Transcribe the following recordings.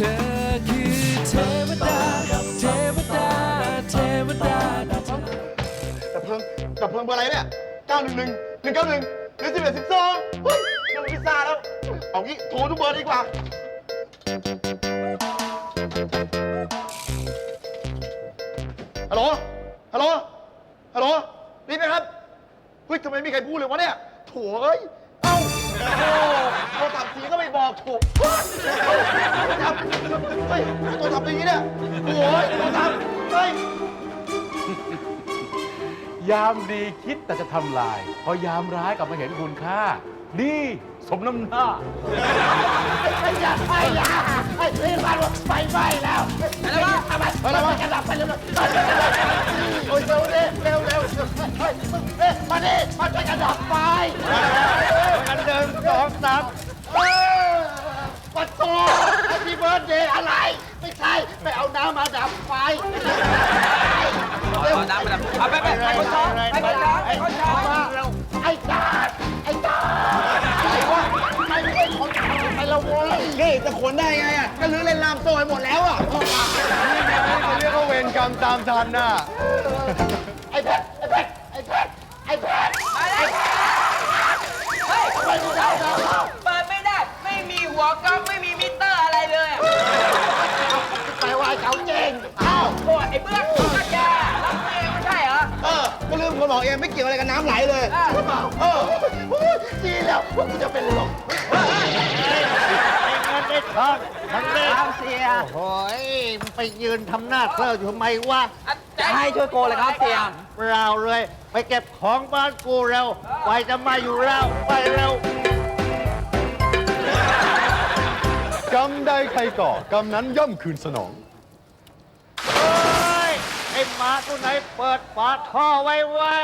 ธอคือเทวดา เทวดา เทวดา ดับเพลิงดับเพลิงเบอร์อะไรเนี่ย 911 191หรือ11 12เฮ้ยยังไม่พิซซ่าแล้ว เอางี้โทรทุกเบอร์ดีกว่า ฮัลโหล ฮัลโหล ฮัลโหล นี่ไหมครับ เฮ้ยทำไมไม่มีใครพูดเลยวะเนี่ยโถ่เอ้ย เอ้า โอ้โทรศัพท์สีก็ไม่บอกโถูกโทรศัพท์เฮ้ยโทรศัพท์อย่างนี้เนี่ยโอ้ยโทรศัพท์เฮ้ย ยามดีคิดแต่จะทำลาย พอยามร้ายกลับมาเห็นคุณค่านี่สมน้ำหน้า ไอ้ยาไอ้ยาไอ้เรื่องมันไฟไหม้แล้วอะไรวะทำไมอะไรวะจะดับไปเร็วๆโอ้ยเร็วเร็วเร็วเร็วเฮ้ยมึงเอ๊ะมาดิมาช่วยกันดับไฟกันหนึ่งสองสามเออปัดโตแฮปปี้เบิร์ดเดย์อะไร ไม่ใช่ไปเอาน้ำมาดับไฟ เอาน้ำมาดับเอาไปไปไปคนท้องไปคนท้องไปคนท้องไอ้จาดไอ้จาดอะไรวะไม่ไม่ได้ขนไปและโว้ยนี่จะขนได้ไงอะก็ลื้อเล่นลามโซ่ไปหมดแล้วอะเขาเรียกว่าเวรกรรมตามทันน่ะไอ้เพชรไอ้เพชรไอ้เพชรไอ้เพชรมาเลยเฮ้ยไปกูจะเอาเราเปิดไม่ได้ ไม่มีหัวก๊อกไม่มี บอกเองไม่เกี่ยวอะไรกับน้ำไหลเลยอะเออโอ้ยดีแล้วพวกกูจะเป็นลมทางเสียโอ้ยไปยืนทำหน้าเซอร์อยู่ทำไมวะจะให้ช่วยโกเลยครับเตียงเราเลย ไปเก็บของบ้านกูเร็วไฟจะมาอยู่แล้วไปเร็วกรรมใดใครก่อกรรมนั้นย่อมคืนสนอง มาตัวไหนเปิดฝาท่อไว้ไว้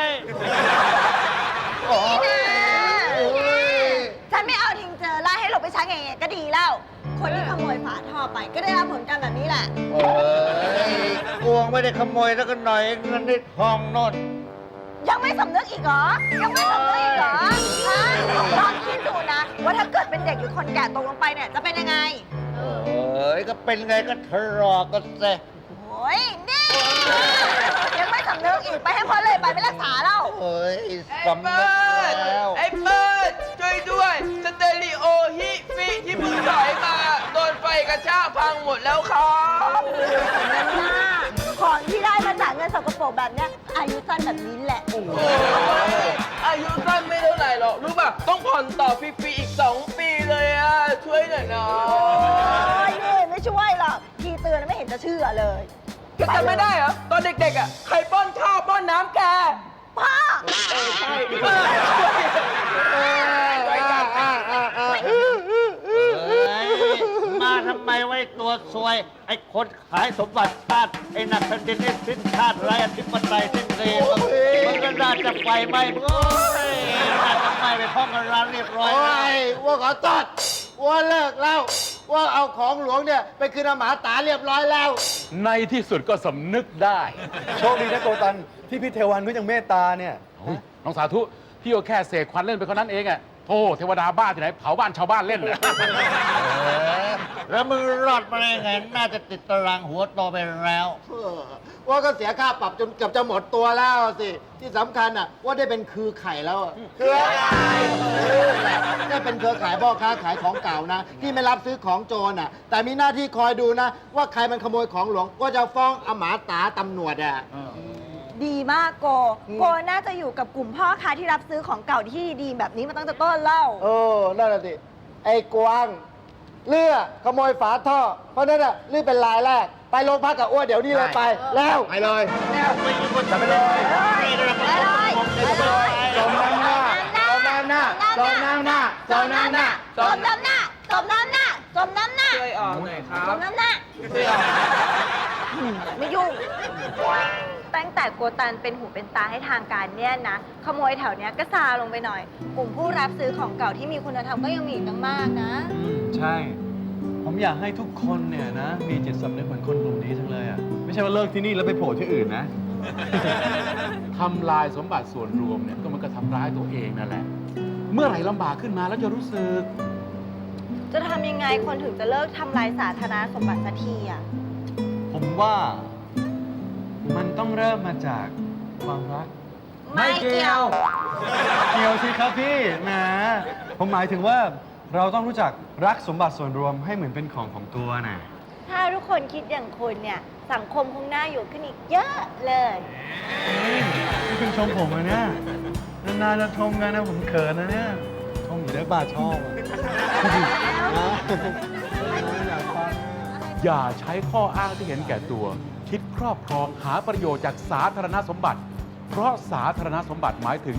ฉันไม่เอาทิ้งเจอไล่ให้หลบไปช้าไงๆก็ดีแล้ว คนที่ขโมยฝาท่อไปก็ได้รับผลกรรมแบบนี้แหละ โอ้ยกวงไม่ได้ขโมยแล้วก็หน่อยเงินในทองโนนยังไม่สำนึกอีกเหรอ ยังไม่สำนึกอีกเหรอฮะลองคิดดูนะ ว่าถ้าเกิดเป็นเด็กหรือคนแก่ตกลงไปเนี่ยจะเป็นยังไงเอ้ยก็เป็นไงก็ทะเลาะกันเซโอ้ยนี่ยังไม่สำนึกอีกไปให้พ้นเลยไปไม่รักษาแล้วเอ้ยไอ้สำนึเบิกร์ดแล้วไอ้เบิร์ดช่วยด้วยสเตอริโอฮิฟิที่เพิ่งถอยมาโดนไฟกระชากพังหมดแล้วครับของที่ได้มาจากเงินสกปรกแบบเนี้ยอายุสั้นแบบนี้แหละ โอ้ยอายุสั้นไม่เท่าไหร่หรอกรู้ป่ะต้องผ่อนต่อฟรีๆอีก 2 ปีเลยอะช่วยหน่อยนะ โอ้ยนี่ไม่ช่วยหรอกทีเตือนไม่เห็นจะเชื่อเลย แกจำไม่ได้เหรอ ตอนเด็กๆอะใครป้อนข้าวป้อนน้ำแก พ่อเออใช่เอ้ยมาทำไมไว้ตัวซวย ไอ้คนขายสมบัติชาติ ไอ้นักแผ่นดินไอ้สิ้นชาติไรอธิปไตยสิ้นดีมันก็น่าจะไฟไหม้มึงโอ้ยน่าจะไหม้ไปพร้อมกันร้านเรียบร้อยโอ้แล้วยว่าขอโทษว่าเลิกแล้ว ว่าเอาของหลวงเนี่ยไปคืนอาหมาตาเรียบร้อยแล้ว ในที่สุดก็สำนึกได้ โชคดีนะโกตันที่พี่เทวันก็ยังเมตตาเนี่ยโอ้ยน้องสาธุ พี่ก็แค่เสกควันเล่นไปคนนั้นเองอะ โธ่เทวดาบ้าที่ไหนเผาบ้านชาวบ้านเล่นนะเออแล้วมึงรอดมาได้ไง น่าจะติดตารางหัวโตไปแล้ว เออว่าก็เสียค่าปรับจนเกือบจะหมดตัวแล้วสิ ที่สำคัญอะ ว่าได้เป็นคือไข่แล้วอะเครือข่ายได้เป็นเครือข่ายพ่อค้าขายของเก่านะ ที่ไม่รับซื้อของโจรอะ แต่มีหน้าที่คอยดูนะ ว่าใครมันขโมยของหลวงก็จะฟ้องอาหมาตาตำรวจอะ ดีมากโก โกน่าจะอยู่กับกลุ่มพ่อค้าที่รับซื้อของเก่าที่ดีๆแบบนี้มาตั้งแต่ต้นเล่าโอ้นั่นแหละสิ ไอ้กวางเลือขโมยฝาท่อ เพราะนั่นอะเลือเป็นลายแรก ไปโรงพักกับอ้วนเดี๋ยวนี้เลยไป แล้ว ไปเลยจะไปเลยไปเลยไปเลยจมน้ำหน้าจมน้ำหน้าจมน้ำหน้าจมน้ำหน้าจมน้ำหน้าจมน้ำหน้าจมน้ำหน้าช่วยออกหน่อยครัจบมน้ำหน้าไม่ยุ่ง ตั้งแต่โกตันเป็นหูเป็นตาให้ทางการเนี่ยนะ ขโมยแถวเนี้ยก็ซาลงไปหน่อย กลุ่มผู้รับซื้อของเก่าที่มีคุณธรรมก็ยังมีอีกตั้งมากนะใช่ ผมอยากให้ทุกคนเนี่ยนะ มีจิตสำนึกเหมือนคนกลุ่มนี้จังเลยอะ ไม่ใช่ว่าเลิกที่นี่แล้วไปโผล่ที่อื่นนะ ทำลายสมบัติส่วนรวมเนี่ยก็มันก็ทำร้ายตัวเองนั่นแหละ เมื่อไหร่ลำบากขึ้นมาแล้วจะรู้สึก จะทำยังไงคนถึงจะเลิกทำลายสาธารณสมบัติสักทีอะ ผมว่า มันต้องเริ่มมาจากความรัก ไม่เกี่ยว เกี่ยวสิครับพี่แหมผมหมายถึงว่าเราต้องรู้จักรักสมบัติส่วนรวมให้เหมือนเป็นของของตัวน่ะถ้าทุกคนคิดอย่างคุณเนี่ย สังคมคงน่าอยู่ขึ้นอีกเยอะเลย นี่คุณชมผมอะเนี่ยนานๆจะชมกันนะผมเขินนะเนี่ยชมอยู่ได้ป่าชอบอะนะอยากฟัง อย่าใช้ข้ออ้างที่เห็นแก่ตัว คิดครอบครองหาประโยชน์จากสาธารณสมบัติ เพราะสาธารณสมบัติหมายถึง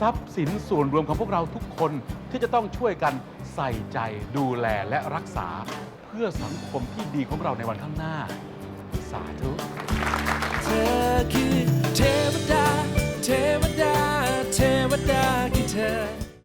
ทรัพย์สินส่วนรวมของพวกเราทุกคนที่จะต้องช่วยกันใส่ใจดูแลและรักษา เพื่อสังคมที่ดีของเราในวันข้างหน้า สาธุเธอคือเทวดาเทวดา